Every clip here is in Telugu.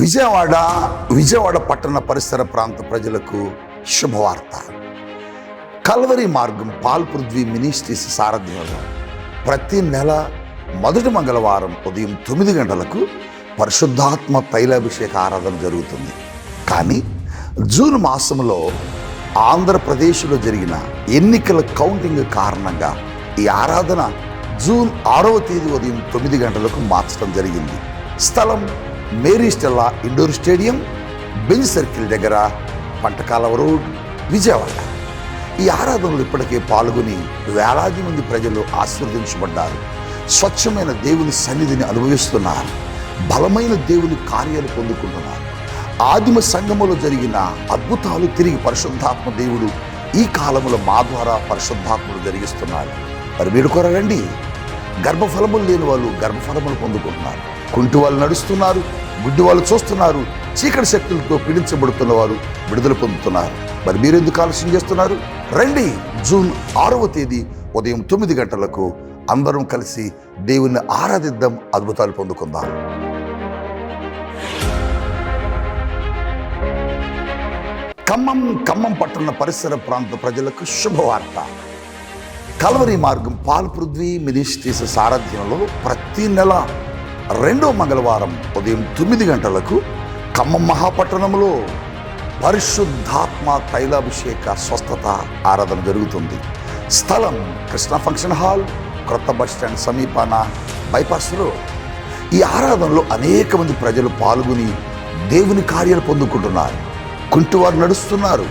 విజయవాడ విజయవాడ పట్టణ పరిసర ప్రాంత ప్రజలకు శుభవార్త. కల్వరి మార్గం పాల్పృథ్వీ మినిస్ట్రీస్ సారథ్యంలో ప్రతి నెల మొదటి మంగళవారం ఉదయం తొమ్మిది గంటలకు పరిశుద్ధాత్మ తైలాభిషేక ఆరాధన జరుగుతుంది. కానీ జూన్ మాసంలో ఆంధ్రప్రదేశ్లో జరిగిన ఎన్నికల కౌంటింగ్ కారణంగా ఈ ఆరాధన జూన్ ఆరవ తేదీ ఉదయం తొమ్మిది గంటలకు మార్చడం జరిగింది. స్థలం Mary Stella indoor stadium Benz circle దగ్గర పంటకాలవ రోడ్ విజయవాడ. ఈ ఆరాధనలు ఇప్పటికే పాల్గొని వేలాది మంది ప్రజలు ఆశీర్వదించబడ్డారు. స్వచ్ఛమైన దేవుని సన్నిధిని అనుభవిస్తున్నారు. బలమైన దేవుని కార్యాలు పొందుకుంటున్నారు. ఆదిమ సంఘములో జరిగిన అద్భుతాలు తిరిగి పరిశుద్ధాత్మ దేవుడు ఈ కాలంలో మా ద్వారా పరిశుద్ధాత్మలు జరిగిస్తున్నారు మరి మీరు కొరగండి గర్భఫలములు లేని వాళ్ళు గర్భఫలములు పొందుకుంటున్నారు. కుంటి వాళ్ళు నడుస్తున్నారు. గుడ్డి వాళ్ళు చూస్తున్నారు. చీకటి శక్తులతో పీడించబడుతున్న వారు విడుదల పొందుతున్నారు. మరి మీరెందుకు ఆలస్యం చేస్తున్నారు? రండి జూన్ ఆరవ తేదీ ఉదయం తొమ్మిది గంటలకు అందరం కలిసి దేవుణ్ణి ఆరాధిద్దాం అద్భుతాలు పొందుకుందాం. ఖమ్మం ఖమ్మం పట్టణ పరిసర ప్రాంత ప్రజలకు శుభవార్త. కలవరి మార్గం పాల్ పృథ్వీ మినిస్ట్రీస్ సారథ్యంలో ప్రతి నెల రెండో మంగళవారం ఉదయం తొమ్మిది గంటలకు ఖమ్మం మహాపట్టణంలో పరిశుద్ధాత్మ తైలాభిషేక స్వస్థత ఆరాధన జరుగుతుంది. స్థలం కృష్ణ ఫంక్షన్ హాల్ క్రొత్త బస్ స్టాండ్ సమీపాన బైపాస్ రోడ్. ఈ ఆరాధనలో అనేక మంది ప్రజలు పాల్గొని దేవుని కార్యాలు పొందుకుంటున్నారు. కుంటివారు నడుస్తున్నారు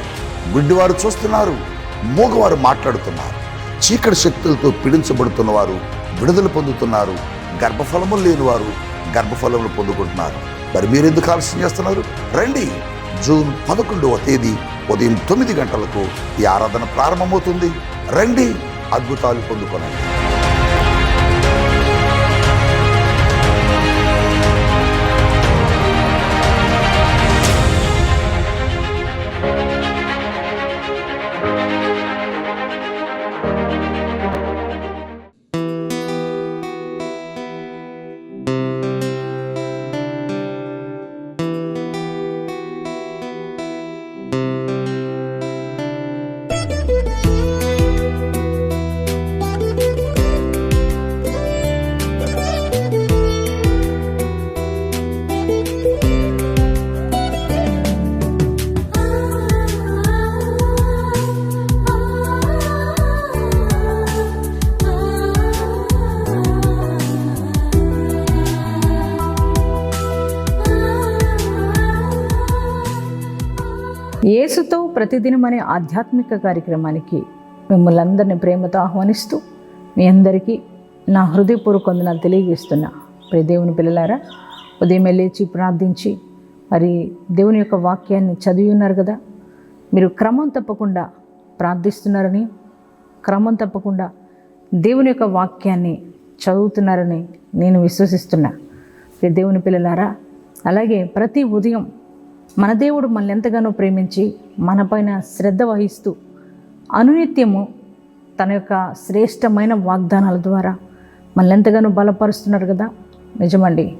గుడ్డివారు చూస్తున్నారు మూగవారు మాట్లాడుతున్నారు. చీకటి శక్తులతో పీడించబడుతున్న వారు విడుదల పొందుతున్నారు. గర్భఫలము లేని వారు గర్భఫలములు పొందుకుంటున్నారు. మరి మీరెందుకు ఆలస్యం చేస్తున్నారు? రండి. జూన్ పదకొండవ తేదీ ఉదయం తొమ్మిది గంటలకు ఈ ఆరాధన ప్రారంభమవుతుంది. రండి అద్భుతాలు పొందుకోనండి. యేసుతో ప్రతిదినం అనే ఆధ్యాత్మిక కార్యక్రమానికి మిమ్మల్ని అందరినీ ప్రేమతో ఆహ్వానిస్తూ మీ అందరికీ నా హృదయపూర్వక వందనాలు తెలియజేస్తున్నా. ప్రియ దేవుని పిల్లలారా ఉదయం లేచి ప్రార్థించి మరి దేవుని యొక్క వాక్యాన్ని చదివి ఉన్నారు కదా మీరు క్రమం తప్పకుండా ప్రార్థిస్తున్నారని క్రమం తప్పకుండా దేవుని యొక్క వాక్యాన్ని చదువుతున్నారని నేను విశ్వసిస్తున్నా. దేవుని పిల్లలారా అలాగే ప్రతి ఉదయం మన దేవుడు మనల్ని ఎంతగానో ప్రేమించి మనపైన శ్రద్ధ వహిస్తూ అనునిత్యము తన యొక్క శ్రేష్టమైన వాగ్దానాల ద్వారా మనల్ని ఎంతగానో బలపరుస్తున్నారు కదా? నిజమండి.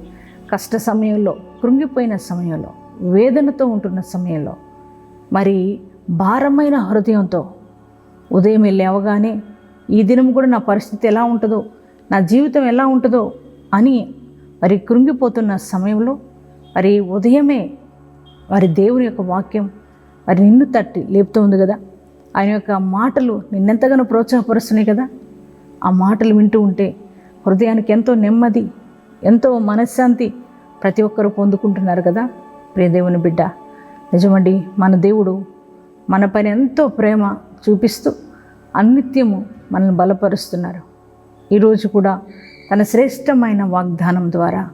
కష్ట సమయంలో కృంగిపోయిన సమయంలో వేదనతో ఉంటున్న సమయంలో మరి భారమైన హృదయంతో ఉదయం లేవగానే ఈ దినం కూడా నా పరిస్థితి ఎలా ఉంటుందో నా జీవితం ఎలా ఉంటుందో అని మరి కృంగిపోతున్న సమయంలో మరి ఉదయమే వారి దేవుని యొక్క వాక్యం మరి నిన్ను తట్టి లేపుతూ ఉంది కదా. ఆయన యొక్క మాటలు నిన్నెంతగానో ప్రోత్సాహపరుస్తున్నాయి కదా. ఆ మాటలు వింటూ ఉంటే హృదయానికి ఎంతో నెమ్మది ఎంతో మనశ్శాంతి ప్రతి ఒక్కరూ పొందుకుంటున్నారు కదా. ప్రియ దేవుని బిడ్డ నిజమండి మన దేవుడు మన పైన ఎంతో ప్రేమ చూపిస్తూ అనిత్యము మనల్ని బలపరుస్తున్నారు. ఈరోజు కూడా తన శ్రేష్టమైన వాగ్దానం ద్వారా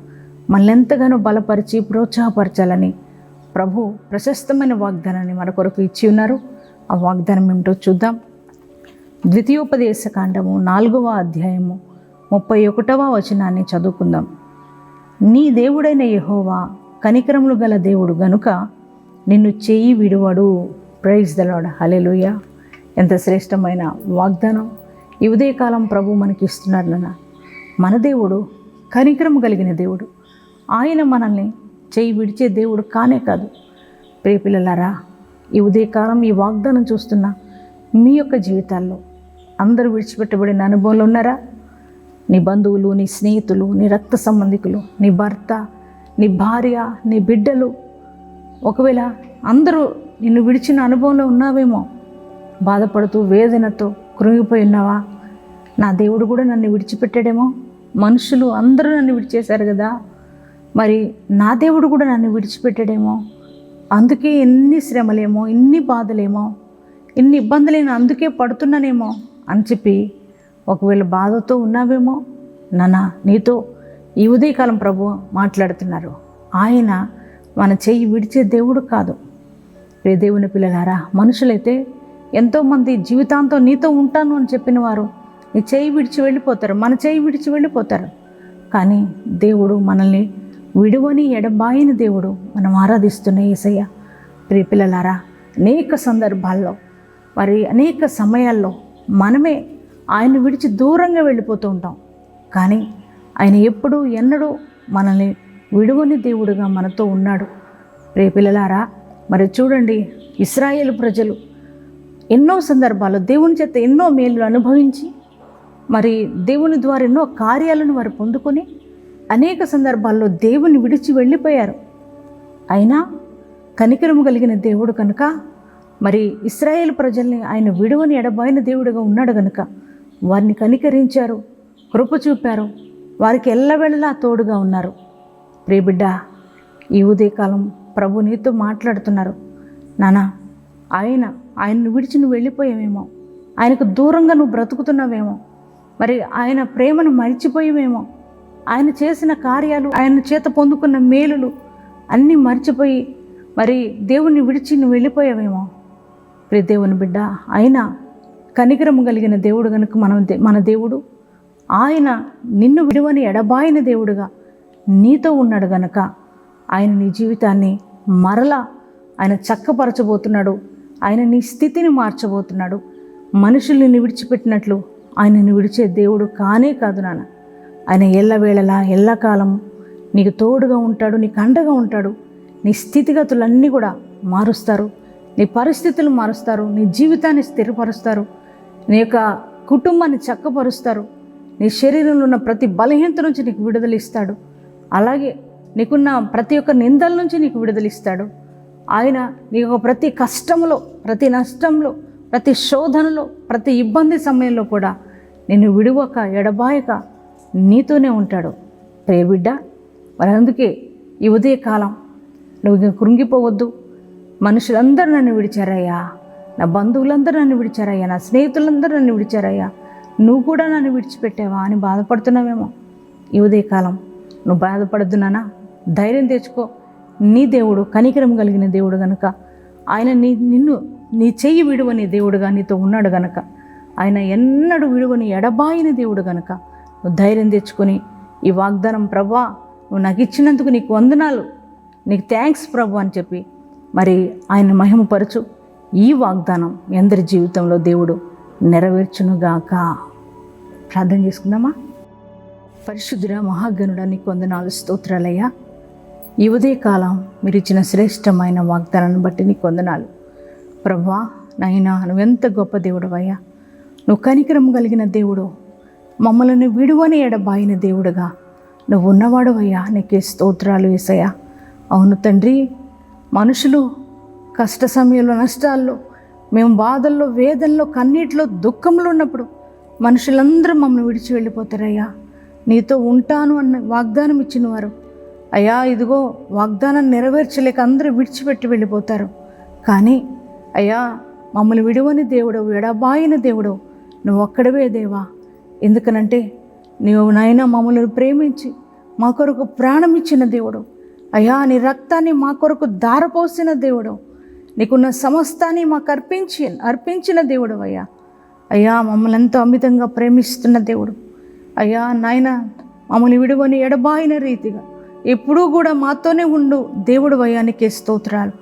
మనల్ని ఎంతగానో బలపరిచి ప్రోత్సాహపరచాలని ప్రభు ప్రశస్తమైన వాగ్దానాన్ని మన కొరకు ఇచ్చి ఉన్నారు. ఆ వాగ్దానం ఏమిటో చూద్దాం. ద్వితీయోపదేశ కాండము నాలుగవ అధ్యాయము ముప్పై ఒకటవ వచనాన్ని చదువుకుందాం. నీ దేవుడైన యహోవా కనికరములు గల దేవుడు గనుక నిన్ను చేయి విడువడు. ప్రైజ్ దలాడ్ హలెలుయ ఎంత శ్రేష్టమైన వాగ్దానం. ఈ ఉదయకాలం ప్రభు మనకి ఇస్తున్నారు నాన్న. మన దేవుడు కనికరము కలిగిన దేవుడు. ఆయన మనల్ని చేయి విడిచే దేవుడు కానే కాదు. ప్రియపిల్లలారా ఈ ఉదయకాలం ఈ వాగ్దానం చూస్తున్న మీ యొక్క జీవితాల్లో అందరూ విడిచిపెట్టబడిన అనుభవంలో ఉన్నారా? నీ బంధువులు నీ స్నేహితులు నీ రక్త సంబంధికులు నీ భర్త నీ భార్య నీ బిడ్డలు ఒకవేళ అందరూ నిన్ను విడిచిన అనుభవంలో ఉన్నావేమో బాధపడుతూ వేదనతో కృంగిపోయి ఉన్నావా? నా దేవుడు కూడా నన్ను విడిచిపెట్టాడేమో. మనుషులు అందరూ నన్ను విడిచేశారు కదా. మరి నా దేవుడు కూడా నన్ను విడిచిపెట్టాడేమో? అందుకే ఎన్ని శ్రమలేమో ఇన్ని బాధలేమో ఇన్ని ఇబ్బందులేమో అందుకే పడుతున్నానేమో అని చెప్పి ఒకవేళ బాధతో ఉన్నావేమో నాన్న నీతో ఈ ఉదయకాలం ప్రభు మాట్లాడుతున్నారు. ఆయన మన చెయ్యి విడిచే దేవుడు కాదు. రే దేవుని పిల్లలారా మనుషులైతే ఎంతోమంది జీవితాంతం నీతో ఉంటాను అని చెప్పిన వారు నీ చేయి విడిచి వెళ్ళిపోతారు మన చేయి విడిచి వెళ్ళిపోతారు. కానీ దేవుడు మనల్ని విడువని ఎడబాయిన దేవుడు మనం ఆరాధిస్తున్న ఏసయ్య. ప్రియపిల్లలారా అనేక సందర్భాల్లో మరి అనేక సమయాల్లో మనమే ఆయన విడిచి దూరంగా వెళ్ళిపోతూ ఉంటాం. కానీ ఆయన ఎప్పుడూ ఎన్నడూ మనల్ని విడువని దేవుడుగా మనతో ఉన్నాడు. రేపిల్లలారా మరి చూడండి ఇస్రాయేల్ ప్రజలు ఎన్నో సందర్భాల్లో దేవుని చేత ఎన్నో మేలు అనుభవించి మరి దేవుని ద్వారా ఎన్నో కార్యాలను వారు పొందుకొని అనేక సందర్భాల్లో దేవుని విడిచి వెళ్ళిపోయారు. అయినా కనికరము కలిగిన దేవుడు కనుక మరి ఇస్రాయేల్ ప్రజల్ని ఆయన విడువని ఎడబాయిన దేవుడుగా ఉన్నాడు కనుక వారిని కనికరించారు కృప చూపారు వారికి ఎల్లవెళ్ళలా తోడుగా ఉన్నారు. ప్రియబిడ్డ ఈ ఉదయకాలం ప్రభు నీతో మాట్లాడుతున్నారు. నానా ఆయన ఆయనను విడిచి నువ్వు వెళ్ళిపోయావేమో. ఆయనకు దూరంగా నువ్వు బ్రతుకుతున్నావేమో. మరి ఆయన ప్రేమను మరిచిపోయావేమో. ఆయన చేసిన కార్యాలు ఆయన చేత పొందుకున్న మేలులు అన్నీ మర్చిపోయి మరి దేవుణ్ణి విడిచి నువ్వు వెళ్ళిపోయావేమో? ప్రి దేవుని బిడ్డ ఆయన కనికరము కలిగిన దేవుడు కనుక మనం మన దేవుడు ఆయన నిన్ను విడువని ఎడబాయిన దేవుడుగా నీతో ఉన్నాడు గనక ఆయన నీ జీవితాన్ని మరలా ఆయన చక్కపరచబోతున్నాడు ఆయన నీ స్థితిని మార్చబోతున్నాడు. మనుషుల్ని నిన్ను విడిచిపెట్టినట్లు ఆయనను విడిచే దేవుడు కానే కాదు నాన్న. ఆయన ఎల్లవేళలా ఎల్లకాలం నీకు తోడుగా ఉంటాడు నీకు అండగా ఉంటాడు. నీ స్థితిగతులన్నీ కూడా మారుస్తారు. నీ పరిస్థితులు మారుస్తారు. నీ జీవితాన్ని స్థిరపరుస్తారు. నీ యొక్క కుటుంబాన్ని చక్కపరుస్తారు. నీ శరీరంలో ఉన్న ప్రతి బలహీనత నుంచి నీకు విడుదలిస్తాడు అలాగే నీకున్న ప్రతి ఒక్క నిందల నుంచి నీకు విడుదలిస్తాడు ఆయన నీకు ప్రతి కష్టంలో ప్రతి నష్టంలో ప్రతి శోధనలో ప్రతి ఇబ్బంది సమయంలో కూడా నిన్ను విడువక ఎడబాయక నీతోనే ఉంటాడు. ప్రేబిడ్డ మరి అందుకే ఈ ఉదయకాలం నువ్వు ఇంక కృంగిపోవద్దు. మనుషులందరూ నన్ను విడిచారయ్యా. నా బంధువులందరూ నన్ను విడిచారయ్యా. నా స్నేహితులందరూ నన్ను విడిచారయ్యా. నువ్వు కూడా నన్ను విడిచిపెట్టావా అని బాధపడుతున్నావేమో. ఈ ఉదయకాలం నువ్వు బాధపడుతున్నానా? ధైర్యం తెచ్చుకో. నీ దేవుడు కనికరం కలిగిన దేవుడు గనుక. ఆయన నీ నిన్ను నీ చెయ్యి విడువని దేవుడుగా నీతో ఉన్నాడు గనక. ఆయన ఎన్నడూ విడువని ఎడబాయిన దేవుడు గనక. నువ్వు ధైర్యం తెచ్చుకొని ఈ వాగ్దానం ప్రభా నువ్వు నాకు ఇచ్చినందుకు నీకు వందనాలు. నీకు థ్యాంక్స్ ప్రభు అని చెప్పి మరి ఆయన మహిమపరచు. ఈ వాగ్దానం మీ అందరి జీవితంలో దేవుడు నెరవేర్చునుగాక. ప్రార్థన చేసుకుందామా? పరిశుద్ధుడ మహాగణుడ నీకు వందనాలు స్తోత్రాలయ్యా. ఈ ఉదయకాలం మీరు ఇచ్చిన శ్రేష్టమైన వాగ్దానాన్ని బట్టి నీకు వందనాలు. ప్రభా నైనా నువ్వెంత గొప్ప దేవుడవయ్యా. నువ్వు కనికరం కలిగిన దేవుడు. మమ్మల్ని విడువని ఎడబాయిన దేవుడుగా. నువ్వు ఉన్నవాడువయ్యా నీకే స్తోత్రాలు వేసయ్యా అవును తండ్రి మనుషులు కష్ట సమయంలో నష్టాల్లో మేము బాధల్లో వేదనలో కన్నీటిలో దుఃఖంలో ఉన్నప్పుడు మనుషులందరూ మమ్మల్ని విడిచి వెళ్ళిపోతారయ్యా. నీతో ఉంటాను అన్న వాగ్దానం ఇచ్చిన వారు. అయ్యా ఇదిగో వాగ్దానం నెరవేర్చలేక అందరూ విడిచిపెట్టి వెళ్ళిపోతారు. కానీ అయ్యా మమ్మల్ని విడువని దేవుడు ఎడబాయిన దేవుడవు. నువ్వు ఒక్కడవే దేవా. ఎందుకనంటే నీవు నాయన మమ్మల్ని ప్రేమించి మా కొరకు ప్రాణం ఇచ్చిన దేవుడు. అయ్యా నీ రక్తాన్ని మా కొరకు దారపోసిన దేవుడు. నీకున్న సమస్తాన్ని మాకు అర్పించి అర్పించిన దేవుడు అయ్యా. అయ్యా మమ్మల్ని ఎంతో అమితంగా ప్రేమిస్తున్న దేవుడు. అయ్యా నాయన మమ్మల్ని విడువని ఎడబాయిన రీతిగా ఎప్పుడూ కూడా మాతోనే ఉండు దేవుడు వయానికి స్తోత్రాలు.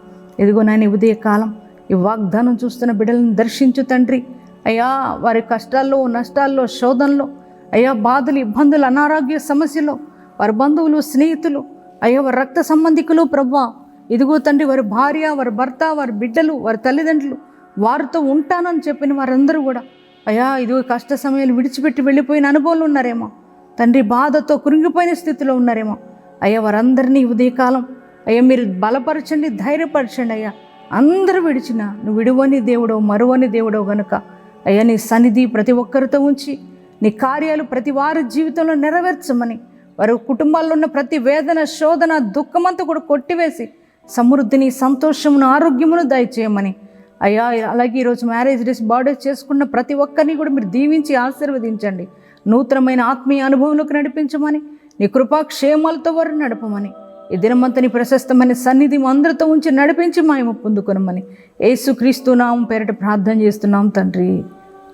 ఇదిగో నాయన ఉదయకాలం ఈ వాగ్దానం చూస్తున్న బిడ్డలను దర్శించు తండ్రి. అయ్యా వారి కష్టాల్లో నష్టాల్లో శోధనలో అయ్యా బాధలు ఇబ్బందులు అనారోగ్య సమస్యలు వారి బంధువులు స్నేహితులు అయ్యా వారి రక్త సంబంధికులు ప్రభా. ఇదిగో తండ్రి వారి భార్య వారి భర్త వారి బిడ్డలు వారి తల్లిదండ్రులు వారితో ఉంటానని చెప్పిన వారందరూ కూడా అయ్యా ఇదిగో కష్ట సమయాలు విడిచిపెట్టి వెళ్ళిపోయిన అనుభవాలు ఉన్నారేమో. తండ్రి బాధతో కురింగిపోయిన స్థితిలో ఉన్నారేమో. అయ్యా వారందరినీ ఉదయకాలం అయ్యా మీరు బలపరచండి ధైర్యపరచండి అయ్యా. అందరూ విడిచిన నువ్వు విడువని దేవుడో మరువని దేవుడో గనుక అయ్యా నీ సన్నిధి ప్రతి ఒక్కరితో ఉంచి నీ కార్యాలు ప్రతి వారి జీవితంలో నెరవేర్చమని వారి కుటుంబాల్లో ఉన్న ప్రతి వేదన శోధన దుఃఖమంతా కూడా కొట్టివేసి సమృద్ధిని సంతోషమును ఆరోగ్యమును దయచేయమని. అయ్యా అలాగే ఈరోజు మ్యారేజ్ డేస్ బర్త్డే చేసుకున్న ప్రతి ఒక్కరిని కూడా మీరు దీవించి ఆశీర్వదించండి. నూతనమైన ఆత్మీయ అనుభవంలోకి నడిపించమని నీ కృపాక్షేమాలతో వారు నడపమని ఈ దినమంతని ప్రశస్తమైన సన్నిధి అందరితో ఉంచి నడిపించి మాయము పొందుకునమని. యేసుక్రీస్తు నామం పేరట ప్రార్థన చేస్తున్నాం తండ్రి.